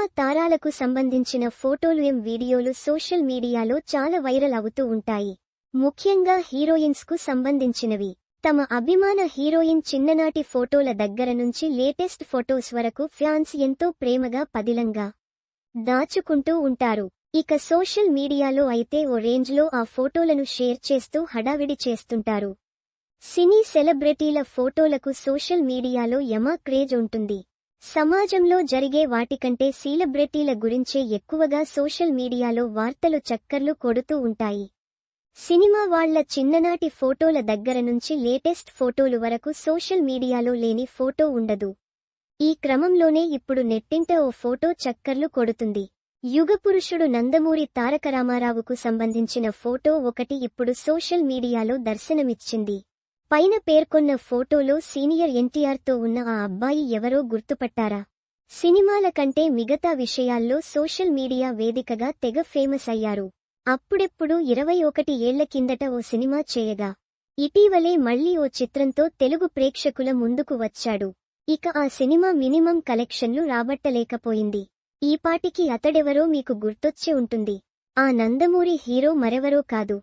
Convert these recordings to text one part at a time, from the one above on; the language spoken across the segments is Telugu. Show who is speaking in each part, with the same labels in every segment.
Speaker 1: సినిమా తారాలకు సంబంధించిన ఫోటోలు ఎం వీడియోలు సోషల్ మీడియాలో చాలా వైరల్ అవుతూ ఉంటాయి. ముఖ్యంగా హీరోయిన్స్కు సంబంధించినవి. తమ అభిమాన హీరోయిన్ చిన్ననాటి ఫోటోల దగ్గర నుంచి లేటెస్ట్ ఫొటోస్ వరకు ఫ్యాన్స్ ఎంతో ప్రేమగా పదిలంగా దాచుకుంటూ ఉంటారు. ఇక సోషల్ మీడియాలో అయితే ఓ రేంజ్లో ఆ ఫోటోలను షేర్ చేస్తూ హడావిడి చేస్తుంటారు. సినీ సెలబ్రిటీల ఫోటోలకు సోషల్ మీడియాలో యమా క్రేజ్ ఉంటుంది. సమాజంలో జరిగే వాటికంటే సీలబ్రిటీల గురించే ఎక్కువగా సోషల్ మీడియాలో వార్తలు చక్కర్లు కొడుతూ ఉంటాయి. సినిమా వాళ్ళ చిన్ననాటి ఫోటోల దగ్గర నుంచి లేటెస్ట్ ఫోటోలు వరకు సోషల్ మీడియాలో లేని ఫోటో ఉండదు. ఈ క్రమంలోనే ఇప్పుడు నెట్టింట ఓ ఫోటో చక్కర్లు కొడుతుంది. యుగపురుషుడు నందమూరి తారక రామారావుకు సంబంధించిన ఫోటో ఒకటి ఇప్పుడు సోషల్ మీడియాలో దర్శనమిచ్చింది. పైన పేర్కొన్న ఫోటోలో సీనియర్ ఎన్టీఆర్తో ఉన్న ఆ అబ్బాయి ఎవరో గుర్తుపట్టారా? సినిమాల కంటే మిగతా విషయాల్లో సోషల్ మీడియా వేదికగా తెగ ఫేమస్ అయ్యారు. అప్పుడెప్పుడు ఇరవై ఒకటి ఏళ్ళ కిందట ఓ సినిమా చేయగా ఇటీవలే మళ్ళీ ఓ చిత్రంతో తెలుగు ప్రేక్షకుల ముందుకు వచ్చాడు. ఇక ఆ సినిమా మినిమం కలెక్షన్లు రాబట్టలేకపోయింది. ఈపాటికి అతడెవరో మీకు గుర్తొచ్చే ఉంటుంది. ఆ నందమూరి హీరో మరెవరో కాదు.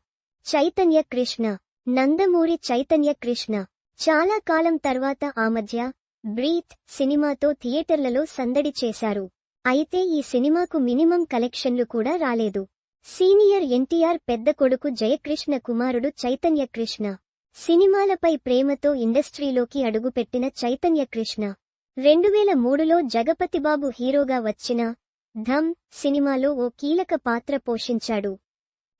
Speaker 1: చైతన్య కృష్ణ. నందమూరి చైతన్య కృష్ణ. చాలా కాలం తర్వాత ఆ మధ్య బ్రీత్ సినిమాతో థియేటర్లలో సందడి చేశారు. అయితే ఈ సినిమాకు మినిమం కలెక్షన్లు కూడా రాలేదు. సీనియర్ ఎన్టీఆర్ పెద్ద కొడుకు జయకృష్ణ కుమారుడు చైతన్య కృష్ణ. సినిమాలపై ప్రేమతో ఇండస్ట్రీలోకి అడుగుపెట్టిన చైతన్య కృష్ణ. రెండువేల మూడులో జగపతిబాబు హీరోగా వచ్చిన ధమ్ సినిమాలో ఓ కీలక పాత్ర పోషించాడు.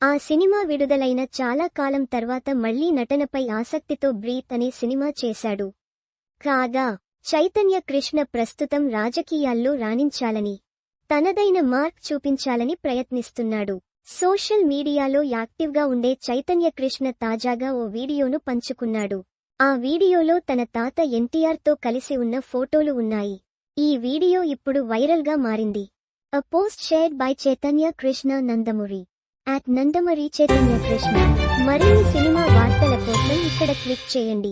Speaker 1: ఆ సినిమా విడుదలైన చాలా కాలం తర్వాత మళ్ళీ నటనపై ఆసక్తితో బ్రీత్ అనే సినిమా చేశాడు. కాగా చైతన్య కృష్ణ ప్రస్తుతం రాజకీయాల్లో రాణించాలని తనదైన మార్క్ చూపించాలని ప్రయత్నిస్తున్నాడు. సోషల్ మీడియాలో యాక్టివ్గా ఉండే చైతన్య కృష్ణ తాజాగా ఓ వీడియోను పంచుకున్నాడు. ఆ వీడియోలో తన తాత ఎన్టీఆర్తో కలిసి ఉన్న ఫోటోలు ఉన్నాయి. ఈ వీడియో ఇప్పుడు వైరల్గా మారింది. అ post shared by Chaitanya Krishna Nandamuri. At Nandamuri Chaitanya Krishna మరిన్ని సినిమా వార్తల కోసం ఇక్కడ క్లిక్ చేయండి.